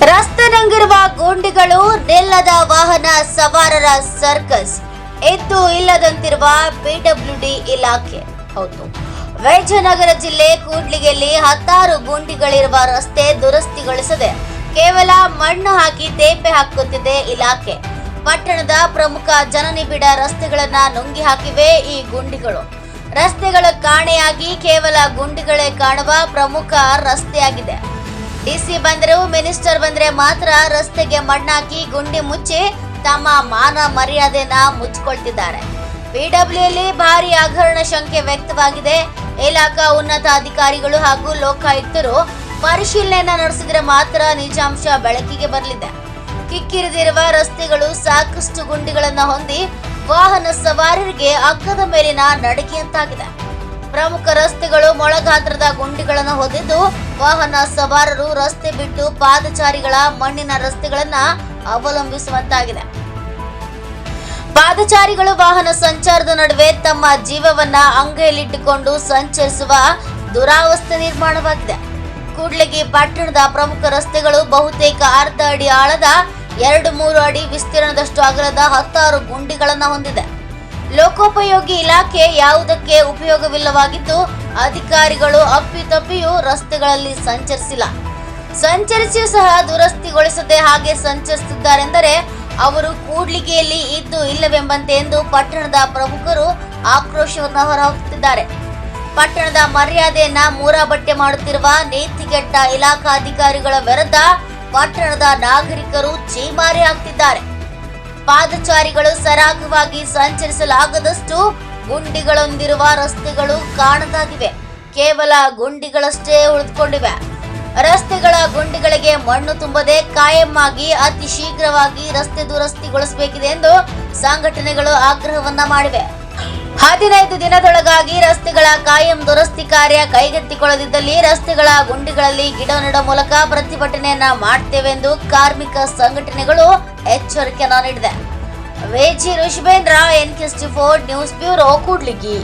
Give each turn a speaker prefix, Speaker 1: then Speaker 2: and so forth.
Speaker 1: ರಸ್ತೆ ನಂಗಿರುವ ಗುಂಡಿಗಳು ನಿಲ್ಲದ ವಾಹನ ಸವಾರರ ಸರ್ಕಸ್. ಎದ್ದು ಇಲ್ಲದಂತಿರುವ ಪಿಡಬ್ಲ್ಯೂಡಿ ಇಲಾಖೆ. ಹೌದು. ವಿಜಯನಗರ ಜಿಲ್ಲೆ ಕೂಡ್ಲಿಗೆಯಲ್ಲಿ ಹತ್ತಾರು ಗುಂಡಿಗಳಿರುವ ರಸ್ತೆ ದುರಸ್ತಿಗೊಳಿಸದೆ. ಕೇವಲ ಮಣ್ಣು ಹಾಕಿ ತೇಪೆ ಹಾಕುತ್ತಿದೆ ಇಲಾಖೆ. ಪಟ್ಟಣದ ಪ್ರಮುಖ ಜನನಿಬಿಡ ರಸ್ತೆಗಳನ್ನ ನುಂಗಿ ಹಾಕಿವೆ ಈ ಗುಂಡಿಗಳು. ರಸ್ತೆಗಳ ಕಾಣೆಯಾಗಿ ಕೇವಲ ಗುಂಡಿಗಳೇ ಕಾಣುವ ಪ್ರಮುಖ ರಸ್ತೆಯಾಗಿದೆ. ಡಿಸಿ ಬಂದರು, ಮಿನಿಸ್ಟರ್ ಬಂದ್ರೆ ಮಾತ್ರ ರಸ್ತೆಗೆ ಮಣ್ಣಾಕಿ ಗುಂಡಿ ಮುಚ್ಚಿ ತಮ್ಮ ಮಾನ ಮರ್ಯಾದೆನ ಮುಚ್ಚಿಕೊಳ್ತಿದ್ದಾರೆ ಪಿಡಬ್ಲ್ಯೂಲಿ ಭಾರಿ ಹಗರಣ ಶಂಕೆ ವ್ಯಕ್ತವಾಗಿದೆ. ಇಲಾಖಾ ಉನ್ನತ ಅಧಿಕಾರಿಗಳು ಹಾಗೂ ಲೋಕಾಯುಕ್ತರು ಪರಿಶೀಲನೆಯನ್ನ ನಡೆಸಿದ್ರೆ ಮಾತ್ರ ನಿಜಾಂಶ ಬೆಳಕಿಗೆ ಬರಲಿದೆ. ಕಿಕ್ಕಿರಿದಿರುವ ರಸ್ತೆಗಳು ಸಾಕಷ್ಟು ಗುಂಡಿಗಳನ್ನ ಹೊಂದಿ ವಾಹನ ಸವಾರರಿಗೆ ಅಕ್ಕದ ಮೇಲಿನ ನಡಿಗೆಯಂತಾಗಿದೆ. ಪ್ರಮುಖ ರಸ್ತೆಗಳು ಮೊಳಗಾತ್ರದ ಗುಂಡಿಗಳನ್ನು ಹೊಂದಿದ್ದು, ವಾಹನ ಸವಾರರು ರಸ್ತೆ ಬಿಟ್ಟು ಪಾದಚಾರಿಗಳ ಮಣ್ಣಿನ ರಸ್ತೆಗಳನ್ನ ಅವಲಂಬಿಸುವಂತಾಗಿದೆ. ಪಾದಚಾರಿಗಳು ವಾಹನ ಸಂಚಾರದ ನಡುವೆ ತಮ್ಮ ಜೀವವನ್ನ ಅಂಗೈಯಲ್ಲಿಟ್ಟುಕೊಂಡು ಸಂಚರಿಸುವ ದುರಾವಸ್ಥೆ ನಿರ್ಮಾಣವಾಗಿದೆ. ಕೂಡ್ಲಿಗಿ ಪಟ್ಟಣದ ಪ್ರಮುಖ ರಸ್ತೆಗಳು ಬಹುತೇಕ ಅರ್ಧ ಅಡಿ ಆಳದ ಎರಡು ಮೂರು ಅಡಿ ವಿಸ್ತೀರ್ಣದಷ್ಟು ಅಗಲದ ಹತ್ತಾರು ಗುಂಡಿಗಳನ್ನು ಹೊಂದಿದೆ. ಲೋಕೋಪಯೋಗಿ ಇಲಾಖೆ ಯಾವುದಕ್ಕೆ ಉಪಯೋಗವಿಲ್ಲವಾಗಿದ್ದು, ಅಧಿಕಾರಿಗಳು ಅಪ್ಪಿತಪ್ಪಿಯೂ ರಸ್ತೆಗಳಲ್ಲಿ ಸಂಚರಿಸಿಲ್ಲ. ಸಂಚರಿಸಿಯೂ ಸಹ ದುರಸ್ತಿಗೊಳಿಸದೆ ಹಾಗೆ ಸಂಚರಿಸುತ್ತಿದ್ದಾರೆಂದರೆ, ಅವರು ಕೂಡ್ಲಿಗೆಯಲ್ಲಿ ಇದ್ದು ಇಲ್ಲವೆಂಬಂತೆ ಎಂದು ಪಟ್ಟಣದ ಪ್ರಮುಖರು ಆಕ್ರೋಶವನ್ನು ಹೊರಹಾಕುತ್ತಿದ್ದಾರೆ ಪಟ್ಟಣದ ಮರ್ಯಾದೆಯನ್ನ ಮೂರಾಬಟ್ಟೆ ಮಾಡುತ್ತಿರುವ ನೀತಿಗೆಟ್ಟ ಇಲಾಖಾಧಿಕಾರಿಗಳ ವಿರುದ್ಧ ಪಟ್ಟಣದ ನಾಗರಿಕರು ಚೀಮಾರಿ ಹಾಕ್ತಿದ್ದಾರೆ. ಪಾದಚಾರಿಗಳು ಸರಾಗವಾಗಿ ಸಂಚರಿಸಲಾಗದಷ್ಟು ಗುಂಡಿಗಳೊಂದಿರುವ ರಸ್ತೆಗಳು ಕಾಣದಾಗಿವೆ. ಕೇವಲ ಗುಂಡಿಗಳಷ್ಟೇ ಉಳಿದುಕೊಂಡಿವೆ. ರಸ್ತೆಗಳ ಗುಂಡಿಗಳಿಗೆ ಮಣ್ಣು ತುಂಬದೆ ಕಾಯಂ ಅತಿ ಶೀಘ್ರವಾಗಿ ರಸ್ತೆ ದುರಸ್ತಿಗೊಳಿಸಬೇಕಿದೆ ಎಂದು ಸಂಘಟನೆಗಳು ಆಗ್ರಹವನ್ನ ಮಾಡಿವೆ. ಹದಿನೈದು ದಿನದೊಳಗಾಗಿ ರಸ್ತೆಗಳ ಕಾಯಂ ದುರಸ್ತಿ ಕಾರ್ಯ ಕೈಗೆತ್ತಿಕೊಳ್ಳದಿದ್ದಲ್ಲಿ ರಸ್ತೆಗಳ ಗುಂಡಿಗಳಲ್ಲಿ ಗಿಡ ನೆಡುವ ಮೂಲಕ ಪ್ರತಿಭಟನೆಯನ್ನ ಮಾಡ್ತೇವೆಂದು ಕಾರ್ಮಿಕ ಸಂಘಟನೆಗಳು ಎಚ್ಚರಿಕೆಯನ್ನ ನೀಡಿದೆ. ವೇಜಿ Rishabhendra N news bureau, Kudligi.